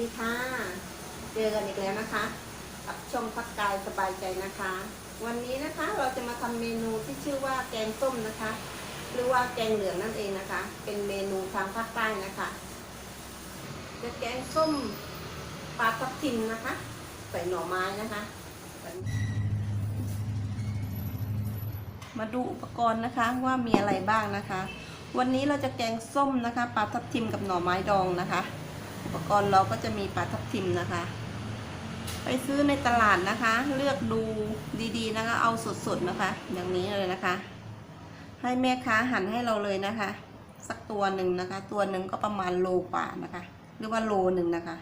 ดีค่ะ เจอกันอีกแล้วนะคะกับช่องพักกายสบายใจนะคะ วันนี้นะคะเราจะมาทำเมนูที่ชื่อว่าแกงส้มนะคะ หรือว่าแกงเหลืองนั่นเองนะคะ เป็นเมนูทางภาคใต้นะคะจะแกงส้มปลาทับทิมนะคะ ใส่หน่อไม้นะคะ มาดูอุปกรณ์นะคะว่ามีอะไรบ้างนะคะ วันนี้เราจะแกงส้มนะคะปลาทับทิมกับหน่อไม้ดองนะคะ อุปกรณ์เราก็จะมีปลาทับทิมนะคะ ไปซื้อในตลาดนะคะ เลือกดูดีๆนะคะ เอาสดๆนะคะ อย่างนี้เลยนะคะ ให้แม่ค้าหั่นให้เราเลยนะคะ สักตัวหนึ่งนะคะ ตัวหนึ่งก็ประมาณโลกว่านะคะ หรือว่าโลหนึ่งนะคะ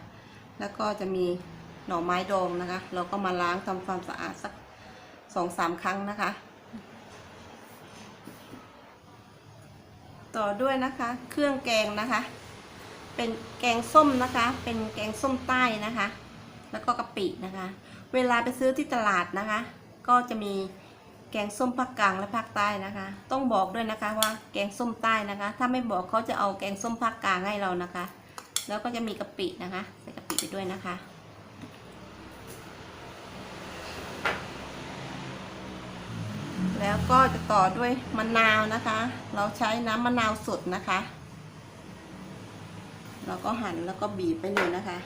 แล้วก็จะมีหน่อไม้ดองนะคะ เราก็มาล้างทำความสะอาดสักสองสามครั้งนะคะ ต่อด้วยนะคะ เครื่องแกงนะคะ เป็นแกงส้มนะคะ เป็นแกงส้มใต้นะคะ แล้วก็กะปินะคะ เวลาไปซื้อที่ตลาดนะคะ ก็จะมีแกงส้มภาคกลางและภาคใต้นะคะ ต้องบอกด้วยนะคะว่าแกงส้มใต้นะคะ ถ้าไม่บอกเขาจะเอาแกงส้มภาคกลางให้เรานะคะ แล้วก็จะมีกะปินะคะ ใส่กะปิไปด้วยนะคะแล้วก็จะต่อด้วยมะนาวนะคะ เราใช้น้ำมะนาวสดนะคะ เราก็หั่นแล้วก็บีบไปเลยนะคะ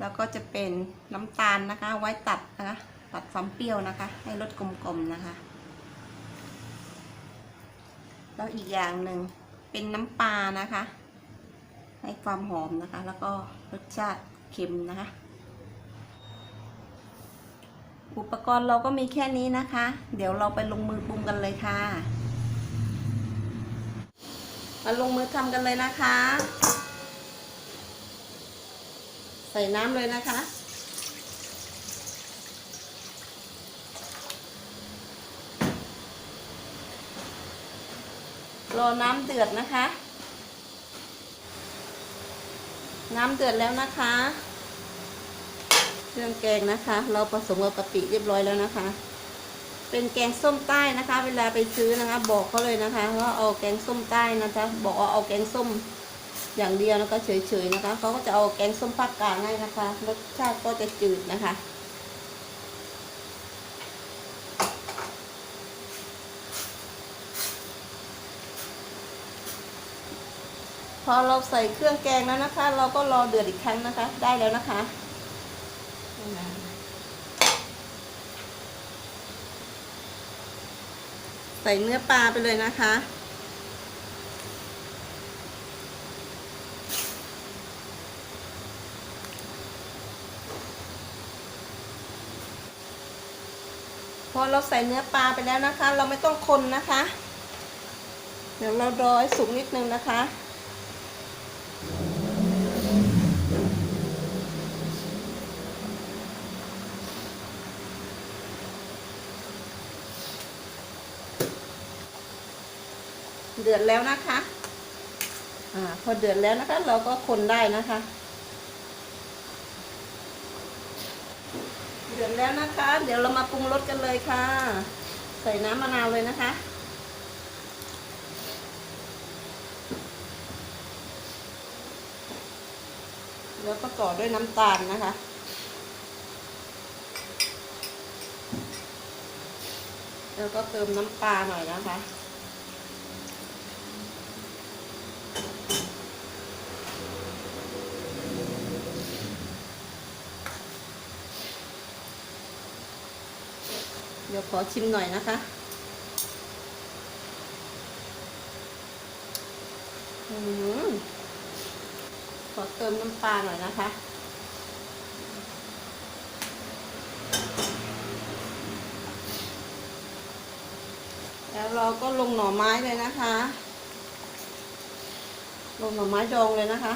แล้วก็จะเป็นน้ำตาลนะคะ ไว้ตัดนะคะ ตัดความเปรี้ยวนะคะ ให้รสกลมๆนะคะ แล้วอีกอย่างหนึ่งเป็นน้ำปลานะคะ ให้ความหอมนะคะ แล้วก็รสชาติเค็มนะคะ อุปกรณ์เราก็มีแค่นี้นะคะ เดี๋ยวเราไปลงมือปรุงกันเลยค่ะมาลงมือทำกันเลยนะคะ ใส่น้ำเลยนะคะ รอน้ำเดือดนะคะ น้ำเดือดแล้วนะคะ เครื่องแกงนะคะ เราผสมกับกะปิเรียบร้อยแล้วนะคะ เป็นแกงส้มใต้นะคะ เวลาไปซื้อนะคะ บอกเขาเลยนะคะว่าเอาแกงส้มใต้นะคะ บอกว่าเอาแกงส้ม อย่างเดียวนะคะเฉยๆนะคะเขาก็จะเอาแกงส้มภาคกลางให้นะคะรสชาติก็จะจืดนะคะพอเราใส่เครื่องแกงแล้วนะคะ เราก็รอเดือดอีกครั้งนะคะ ได้แล้วนะคะใส่เนื้อปลาไปเลยนะคะ พอเราใส่เนื้อปลาไปแล้วนะคะ เราไม่ต้องคนนะคะ เดี๋ยวเรารอให้สุกนิดนึงนะคะเดือดแล้วนะคะ อ่า พอเดือดแล้วนะคะ เราก็คนได้นะคะ ดือดแล้วนะคะ เดี๋ยวเรามาปรุงรสกันเลยค่ะ ใส่น้ำมะนาวเลยนะคะ แล้วก็ต่อด้วยน้ำตาลนะคะ แล้วก็เติมน้ำปลาหน่อยนะคะ เดี๋ยวขอชิมหน่อยนะคะอืมขอเติมน้ำปลาหน่อยนะคะแล้วเราก็ลงหน่อไม้เลยนะคะ ลงหน่อไม้ดองเลยนะคะ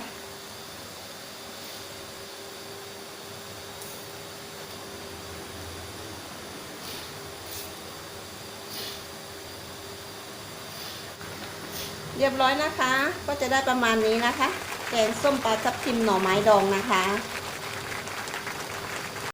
เรียบร้อยนะคะ ก็จะได้ประมาณนี้นะคะ แกงส้มปลาทับทิมหน่อไม้ดองนะคะ